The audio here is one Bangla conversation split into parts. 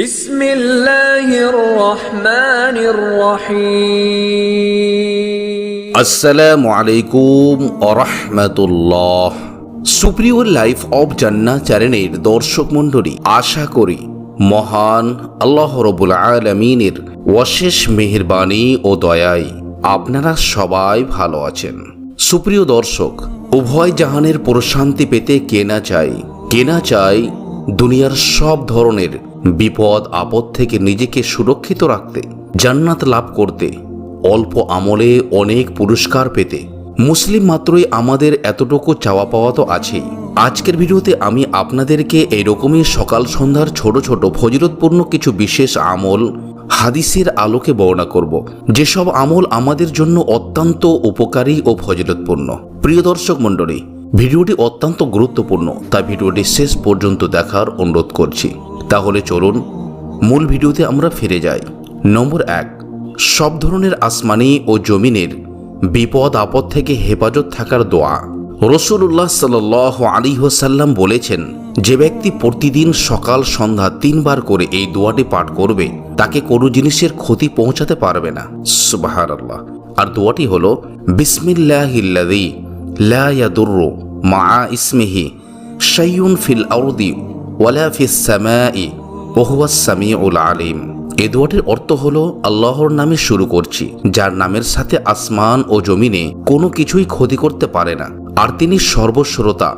বিসমিল্লাহির রহমানির রহিম আসসালামু আলাইকুম রাহমাতুল্লাহ সুপ্রিয় লাইফ অব জান্না চ্যানেলের দর্শক মণ্ডলী, আশা করি মহান আল্লাহ রবুল আলমিনের অশেষ মেহেরবানি ও দয়াই আপনারা সবাই ভালো আছেন। সুপ্রিয় দর্শক, উভয় জাহানের প্রশান্তি পেতে কেনা চাই কেনা চাই দুনিয়ার সব ধরনের বিপদ, আপদ থেকে নিজেকে সুরক্ষিত রাখতে, জান্নাত লাভ করতে, অল্প আমলে অনেক পুরস্কার পেতে। মুসলিম মাত্রই আমাদের এতটুকু চাওয়া পাওয়া তো আছেই। আজকের ভিডিওতে আমি আপনাদেরকে এইরকমই সকাল সন্ধ্যার ছোট ছোট ফজিরতপূর্ণ কিছু বিশেষ আমল হাদিসের আলোকে বর্ণনা করব। যেসব আমল আমাদের জন্য অত্যন্ত উপকারী ও ফজিলতপূর্ণ। প্রিয় দর্শক মণ্ডলী ভিডিওটি অত্যন্ত গুরুত্বপূর্ণ, তাই ভিডিওটি শেষ পর্যন্ত দেখার অনুরোধ করছি। তাহলে চলুন, মূল ভিডিওতে আমরা ফিরে যাই। নম্বর এক, সব ধরনের আসমানি ও জমিনের বিপদ আপদ থেকে হেফাজত থাকার দোয়া। রসুল্লাহ সাল আলী হোসাল্লাম বলেছেন, যে ব্যক্তি প্রতিদিন সকাল সন্ধ্যা তিনবার করে এই দোয়াটি পাঠ করবে, তাকে কোনো জিনিসের ক্ষতি পৌঁছাতে পারবে না। সুবাহার আর দোয়াটি হলো বিসমিল্লাহিল্লাদি লা ইয়াদুররু মা ইসমিহি শাইউন ফিল আরদি ওয়ালা ফিস সামাই ওহুয়া সামিউল আলিম। এ দোয়াটির অর্থ হলো, আল্লাহর নামে শুরু করছি, যার নামের সাথে আসমান ও জমিনে কোনো কিছুই ক্ষতি করতে পারে না, আর তিনি সর্বশ্রোতা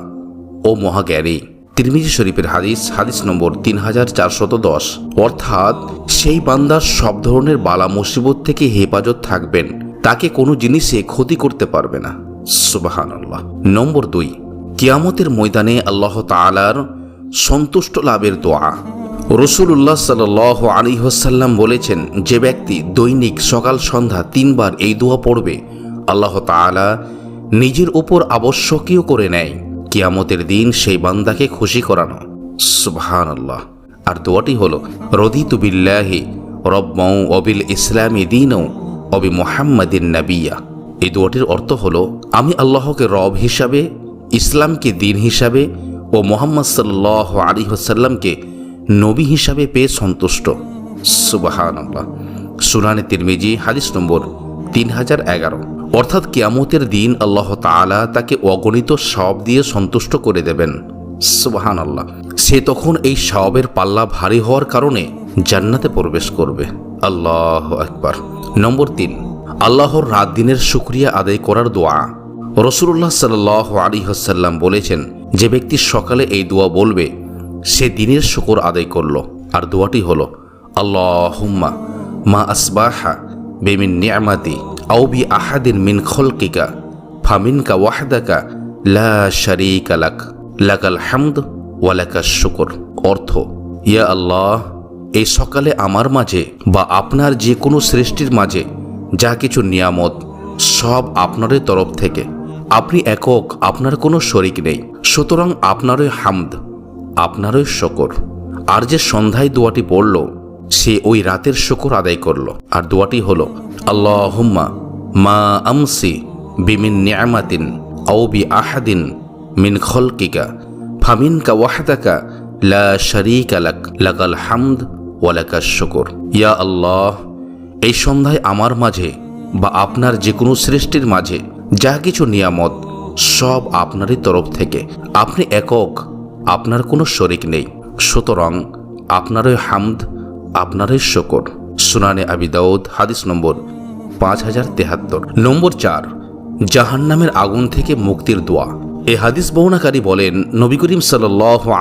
ও মহাজ্ঞানী। তিরমিজি শরীফের হাদিস হাদিস নম্বর তিন হাজার চারশত দশ। অর্থাৎ, সেই বান্দার সব ধরনের বালা মুসিবত থেকে হেফাজত থাকবেন, তাকে কোনো জিনিসে ক্ষতি করতে পারবে না। নম্বর দুই, কিয়ামতের ময়দানে আল্লাহ তালার সন্তুষ্ট লাভের দোয়া। রসুল্লাহ সাল আলী হোসাল্লাম বলেছেন, যে ব্যক্তি দৈনিক সকাল সন্ধ্যা তিনবার এই দোয়া পড়বে, আল্লাহ তাআলা নিজের উপর আবশ্যকীয় করে নেয়। কিয়ামতের দিন সেই বান্দাকে খুশি করানো। সুবহান আল্লাহ আর দোয়াটি হল, রদিতু বিল্লাহি রব্মৌ অবিল ইসলামী দিনও অবি মোহাম্মদিন নাবিয়া। এই দোয়াটির অর্থ হল, আমি আল্লাহকে রব হিসাবে, ইসলামকে দিন হিসাবে ও মোহাম্মদ সাল্লাহ আলী হোসাল্লামকে নবী হিসাবে পেয়ে সন্তুষ্ট। সুবাহান আল্লাহ সুনানে তিরমিজি, হাদিস নম্বর তিন হাজার এগারো। অর্থাৎ কিয়ামতের দিন আল্লাহ তাআলা তাকে অগণিত সব দিয়ে সন্তুষ্ট করে দেবেন। সুবাহান আল্লাহ সে তখন এই সবের পাল্লা ভারী হওয়ার কারণে জান্নাতে প্রবেশ করবে। আল্লাহ একবার নম্বর তিন। আল্লাহর রাত দিনের শুক্রিয়া আদায় করার দোয়া। রসুল্লাহ সাল আলী হাসাল্লাম বলেছেন, যে ব্যক্তি সকালে এই দোয়া বলবে, সে দিনের শুকর আদায় করল। আর দোয়াটি হল, আল্লাহুম্মা মা আসবাহা বেমিন নিয়ামাতি আও বি আহাদিন মিন খলকিকা ফামিনকা ওয়াহদাকা লা শারিকা লাক, লাকাল হামদ ওয়ালাকা শুকর। অর্থ, ইয়া আল্লাহ, এই সকালে আমার মাঝে বা আপনার যে কোনো সৃষ্টির মাঝে যা কিছু নিয়ামত সব আপনারই তরফ থেকে। আপনি একক, আপনার কোনো শরিক নেই। সুতরাং আপনারই হামদ, আপনারই শকর। আর যে সন্ধ্যায় দোয়াটি পড়ল, সে ওই রাতের শকর আদায় করল। আর দোয়াটি হল, আল্লাহুম্মা মা আমসি বিমিন নিয়ামাতিন আও বি আহাদিন মিন খলকিকা, ফামিনকা ওয়াহাদাকা লা শারিকা লাক, লাকাল হামদ ওয়ালাকা শকর। ইয়া আল্লাহ এই সন্ধ্যায় আমার মাঝে বা আপনার যে কোনো সৃষ্টির মাঝে যা কিছু নিয়ামত সব আপনারই তরফ থেকে। আপনি একক, আপনার কোনো শরিক নেই। সুতরাং আপনারই হামদ, আপনারই শকর। সুনানে আবি দাউদ, হাদিস নম্বর পাঁচ হাজার তেহাত্তর। নম্বর চার, জাহান্নামের আগুন থেকে মুক্তির দোয়া। এ হাদিস বর্ণাকারী বলেন, নবী করিম সাল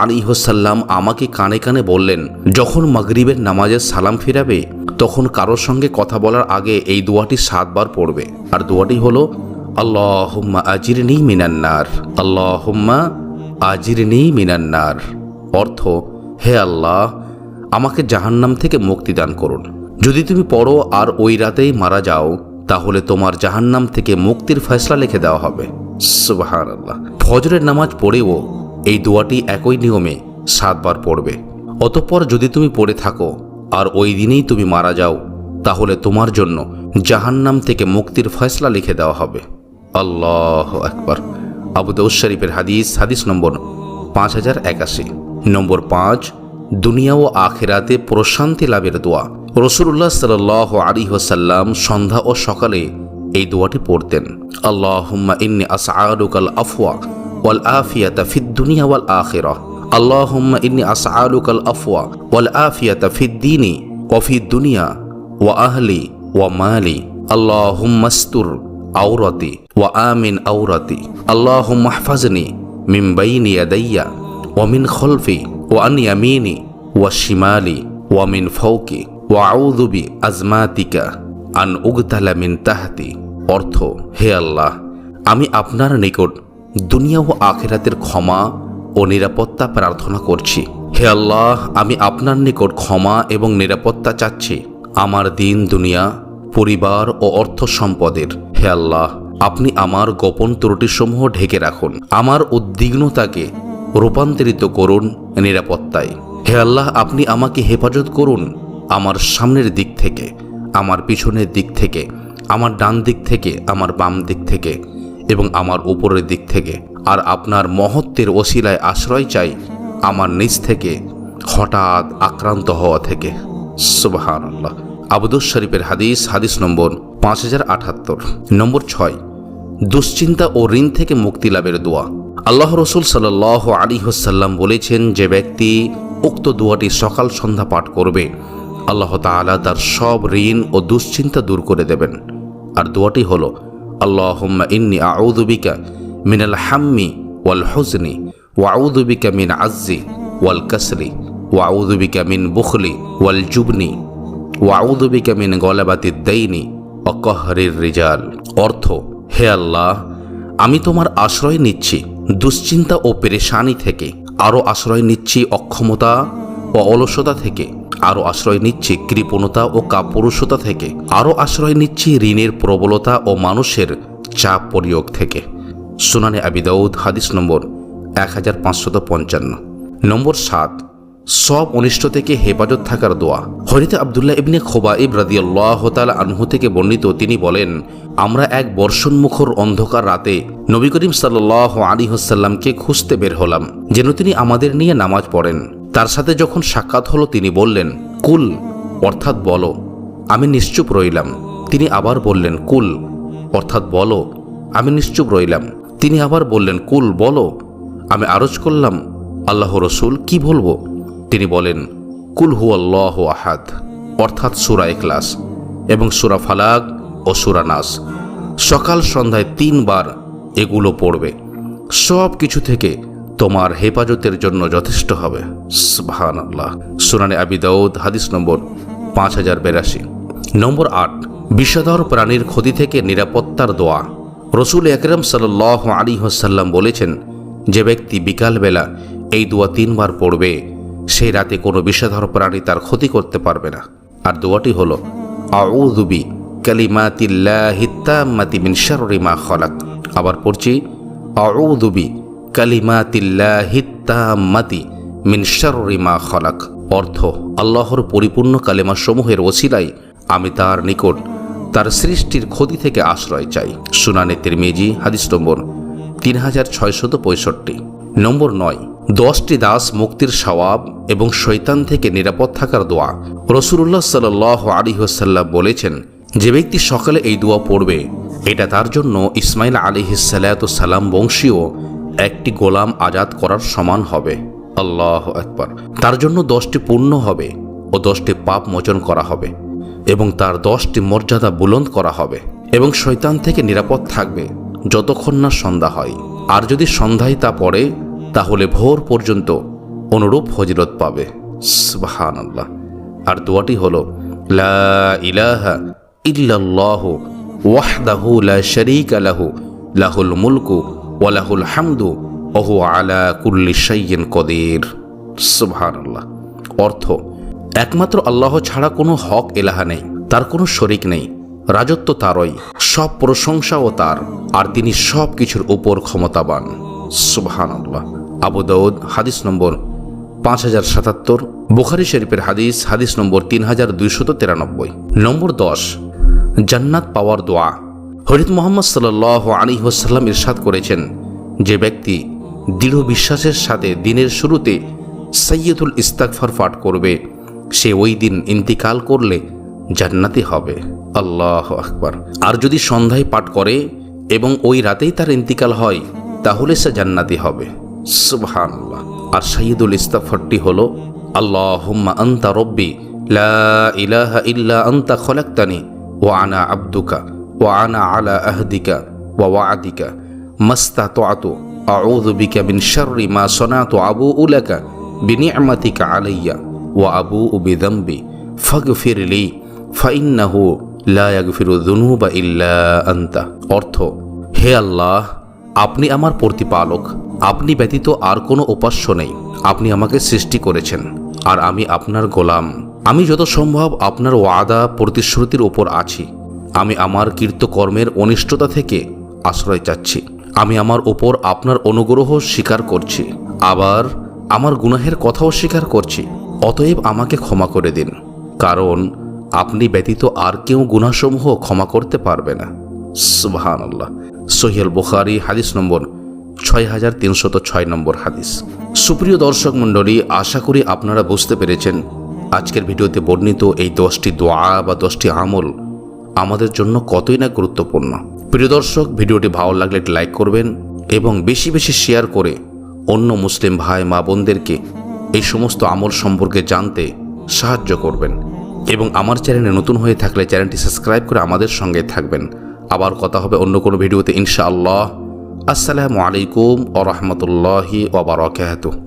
আলী হোসাল্লাম আমাকে কানে কানে বললেন, যখন মাগরিবের নামাজের সালাম ফিরাবে, তখন কারোর সঙ্গে কথা বলার আগে এই দোয়াটি সাতবার পড়বে। আর দোয়াটি হলো, আল্লাহুম্মা আজিরনি মিনান্নার আল্লাহুম্মা আজিরনি মিনান্নার অর্থ, হে আল্লাহ, আমাকে জাহান্নাম থেকে মুক্তি দান করুন। যদি তুমি পড়ো আর ওই রাতেই মারা যাও, তাহলে তোমার জাহান্নাম থেকে মুক্তির ফয়সলা লিখে দেওয়া হবে। সুবাহান আল্লাহ ফজরের নামাজ পড়েও এই দোয়াটি একই নিয়মে সাতবার পড়বে। অতঃপর যদি তুমি পড়ে থাকো আর ওই দিনেই তুমি মারা যাও, তাহলে তোমার জন্য জাহান্নাম থেকে মুক্তির ফয়সলা লিখে দেওয়া হবে। আল্লাহ একবার আবু দৌদ শরীফের হাদিস হাদিস নম্বর পাঁচ হাজার একাশি। নম্বর পাঁচ, দুনিয়া ও আখেরাতে প্রশান্তি লাভের দোয়া। রসুল্লাহ সাল আলী ওসাল্লাম সন্ধ্যা ও সকালে এই দোয়াটি পড়তেন। আল্লাহুম্মা ইন্নি আসআলুকাল আফওয়া ওয়াল আফিয়াতা ফিদ দুনিয়া ওয়াল আখিরাহ আল্লাহুম্মা ইন্নি আসআলুকাল আফওয়া ওয়াল আফিয়াতা ফিদ দীনি ওয়া ফিদ দুনিয়া ওয়া আহলি ওয়া মালি। আল্লাহুম্মা আস্তুর আওরাতি ওয়া আমিন আওরাতি। আল্লাহুম্মা ইহফাজনি মিন বাইনি ইয়াদাইয়া ওয়া মিন খলফি ওয়া আন ইয়ামিনি ওয়া শিমালি ওয়া মিন ফাওকি। ওয়া আউযু বি আজমাতিকা আন উগতালা মিন তাহতি। অর্থ, হে আল্লাহ, আমি আপনার নিকট দুনিয়া ও আখেরাতের ক্ষমা ও নিরাপত্তা প্রার্থনা করছি। হে আল্লাহ, আমি আপনার নিকট ক্ষমা এবং নিরাপত্তা চাচ্ছি, আমার দিন, দুনিয়া, পরিবার ও অর্থ সম্পদের। হে আল্লাহ, আপনি আমার গোপন ত্রুটিসমূহ ঢেকে রাখুন, আমার উদ্বিগ্নতাকে রূপান্তরিত করুন নিরাপত্তায়। হে আল্লাহ, আপনি আমাকে হেফাজত করুন আমার সামনের দিক থেকে, আমার পিছনের দিক থেকে। আমার ডান দিক থেকে, আমার বাম দিক থেকে এবং আমার উপরের দিক থেকে। আর আপনার মহত্বের ওসিলায় আশ্রয় চাই আমার নিজ থেকে, হঠাৎ আক্রান্ত হওয়া থেকে। সুবাহান আবুদুস শরীফের হাদিস হাদিস নম্বর পাঁচ হাজার আটাত্তর। নম্বর ছয়, দুশ্চিন্তা ও ঋণ থেকে মুক্তি লাভের দোয়া। আল্লাহ রসুল সাল্লাহ আলী হোসাল্লাম বলেছেন, যে ব্যক্তি উক্ত দোয়াটি সকাল সন্ধ্যা পাঠ করবে, আল্লাহ তাআলা তার সব ঋণ ও দুশ্চিন্তা দূর করে দেবেন। আর দোয়াটি হল, আল্লাহুম্মা ইন্নি আউদুবিকা মিনাল হাম্মি ওয়াল হুজনি ওয়াউদুবিকা মিন আজ্জি ওয়াল কাসরি ওয়াউদুবিকা মিন বুখলি ওয়াল জুবনি ওয়াউদুবিকা মিন গলাবাতি দাইনি অকহরির রিজাল। অর্থ, হে আল্লাহ, আমি তোমার আশ্রয় নিচ্ছি দুশ্চিন্তা ও পেরেশানি থেকে, আরও আশ্রয় নিচ্ছি অক্ষমতা ও অলসতা থেকে। আরও আশ্রয় নিচ্ছি কৃপণতা ও কাপুরুষতা থেকে। আরও আশ্রয় নিচ্ছি ঋণের প্রবলতা ও মানুষের চাপ প্রয়োগ থেকে। সুনানে আবিদাউদ হাদিস নম্বর এক হাজার পাঁচশত পঞ্চান্ন। নম্বর সাত, সব অনিষ্ট থেকে হেফাজত থাকার দোয়া। হরিতে আবদুল্লাহ ইবনে খোবাইব রাদিয়াল্লাহ তাআলা আনহু থেকে বর্ণিত তিনি বলেন, আমরা এক বর্ষণমুখর অন্ধকার রাতে নবী করিম সাল্লাহ আলী হোসাল্লামকে খুঁজতে বের হলাম, যেন তিনি আমাদের নিয়ে নামাজ পড়েন। তার সাথে যখন সাক্ষাৎ হলো, তিনি বললেন, কুল, অর্থাৎ বলো। আমি নিশ্চুপ রইলাম। তিনি আবার বললেন, কুল, অর্থাৎ বলো। আমি নিশ্চুপ রইলাম। তিনি আবার বললেন, কুল, বলো। আমি আরজ করলাম, আল্লাহ রসুল, কি বলব? তিনি বলেন, কুল হু আল্লাহ আহাদ। অর্থাৎ সুরা এখলাস এবং সুরা ফালাগ ও সুরা নাস। সকাল সন্ধ্যায় তিনবার এগুলো পড়বে। সব কিছু থেকে তোমার হেফাজতের জন্য যথেষ্ট হবে। সুবহান আল্লাহ সুনানে আবি দাউদ, হাদিস নম্বর পাঁচ হাজার বেরাশি। নম্বর আট, বিষধর প্রাণীর ক্ষতি থেকে নিরাপত্তার দোয়া। রসুল একরম সাল আলী হাসাল্লাম বলেছেন, যে ব্যক্তি বিকালবেলা এই দোয়া তিনবার পড়বে সেই রাতে কোনো বিষধর প্রাণী তার ক্ষতি করতে পারবে না। আর দোয়াটি হল আউদুবি কালিমাতিল্লাহিত্তাম্মাতি মিন শাররি মা খলাক। আবার পড়ছি আউদুবি কালিমাতিল্লাহিত্তাম্মাতি মিন শাররি মা খলাক। অর্থ, আল্লাহর পরিপূর্ণ কালেমা সমূহের ওসিলাই আমি তার নিকট তার সৃষ্টির ক্ষতি থেকে আশ্রয় চাই। সুনানে তিরমিজি, হাদিস নম্বর তিন হাজার ছয়শত পঁয়ষট্টি। নম্বর নয়, দশটি দাস মুক্তির সওয়াব এবং শৈতান থেকে নিরাপদ থাকার দোয়া। রসুল্লাহ সাল আলী হোসাল্লাম বলেছেন, যে ব্যক্তি সকালে এই দোয়া পড়বে, এটা তার জন্য ইসমাইল আলী সালাম বংশীয় একটি গোলাম আজাদ করার সমান হবে। আল্লাহ একবার তার জন্য দশটি পূর্ণ হবে ও দশটি পাপ মোচন করা হবে এবং তার দশটি মর্যাদা বুলন্দ করা হবে এবং শৈতান থেকে নিরাপদ থাকবে যতক্ষণ না সন্ধ্যা হয়। আর যদি সন্ধ্যায় তা পড়ে, তাহলে ভোর পর্যন্ত অনুরূপ ফজিলত পাবে। সুবহান আল্লাহ আর দোয়াটি হল, লা ইলাহা ওয়াহদাহু লা শারীকা লাহু, লাহুল মুলকু ওয়া লাহুল হামদু ওহু আলা কুল্লি শাইইন কদির। সুবহানাল্লাহ। অর্থ, একমাত্র আল্লাহ ছাড়া কোনো হক এলাহা নেই, তার কোনো শরিক নেই, রাজত্ব তারই, সব প্রশংসাও তার, আর তিনি সব কিছুর উপর ক্ষমতাবান। সুবহান আল্লাহ আবু দাউদ, হাদিস নম্বর পাঁচ হাজার সাতাত্তর, বুখারি শরীফের হাদিস হাদিস নম্বর তিন হাজার দুইশত তিরানব্বই। নম্বর দশ, জান্নাত পাওয়ার দোয়া। হরিত মোহাম্মদ সাল আলী হোসাল্লাম ইরশাদ করেছেন যে ব্যক্তি দৃঢ় বিশ্বাসের সাথে দিনের শুরুতে সৈয়দুল ইস্তাকফার পাঠ করবে, সে ওই দিন ইন্তিকাল করলে জান্নাতি হবে। আল্লাহ আকবার। আর যদি সন্ধ্যায় পাঠ করে এবং ওই রাতেই তার ইন্তিকাল হয়, তাহলে সে জান্নাতি হবে। সুবহানাল্লাহ। আর সাইয়দুল ইস্তাগফারটি হলো, আল্লাহুম্মা আনতা রব্বি, লা ইলাহা ইল্লা আনতা খলাকতানি, ওয়া আনা আবদুকা। ওয়া আনা আলা আহদিকা ওয়া ওয়া'দিকা মাস্তাতআতু। আউযু বিকা মিন শাররি মা সানাতু আবুউ লাকা বিনি'মাতিকা আলাইয়া ওয়া আবুউ বিযামবি। ফাগফির লি ফাইন্নাহু লা ইয়াগফিরু যুনুবা ইল্লা আনতা। অর্থ, হে আল্লাহ, আপনি আমার প্রতিপালক। আপনি ব্যতীত আর কোনো উপাস্য নেই। আপনি আমাকে সৃষ্টি করেছেন, আর আমি আপনার গোলাম। আমি যত সম্ভব আপনার ওয়াদা, প্রতিশ্রুতির ওপর আছি। আমি আমার কীর্তকর্মের অনিষ্টতা থেকে আশ্রয় চাচ্ছি। আমি আমার ওপর আপনার অনুগ্রহ স্বীকার করছি। আবার আমার গুনাহের কথাও স্বীকার করছি। অতএব আমাকে ক্ষমা করে দিন। কারণ আপনি ব্যতীত আর কেউ গুনাসমূহ ক্ষমা করতে পারবে না। সুবহান আল্লাহ সহিয়াল বুখারি, হাদিস নম্বর ছয় হাজার তিনশত ছয় নম্বর হাদিস। সুপ্রিয় দর্শক মণ্ডলী, আশা করি আপনারা বুঝতে পেরেছেন। আজকের ভিডিওতে বর্ণিত এই দশটি দোয়া বা দশটি আমল আমাদের জন্য কতই না গুরুত্বপূর্ণ। প্রিয় দর্শক, ভিডিওটি ভালো লাগলে একটি লাইক করবেন এবং বেশি বেশি শেয়ার করে অন্য মুসলিম ভাই, মা বোনদেরকে এই সমস্ত আমল সম্পর্কে জানতে সাহায্য করবেন এবং আমার চ্যানেলে নতুন হয়ে থাকলে চ্যানেলটি সাবস্ক্রাইব করে আমাদের সঙ্গে থাকবেন। আবার কথা হবে অন্য কোনো ভিডিওতে ইনশাআল্লাহ। আসসালামু আলাইকুম ও রহমতুল্লাহি ওবরাকাতুহ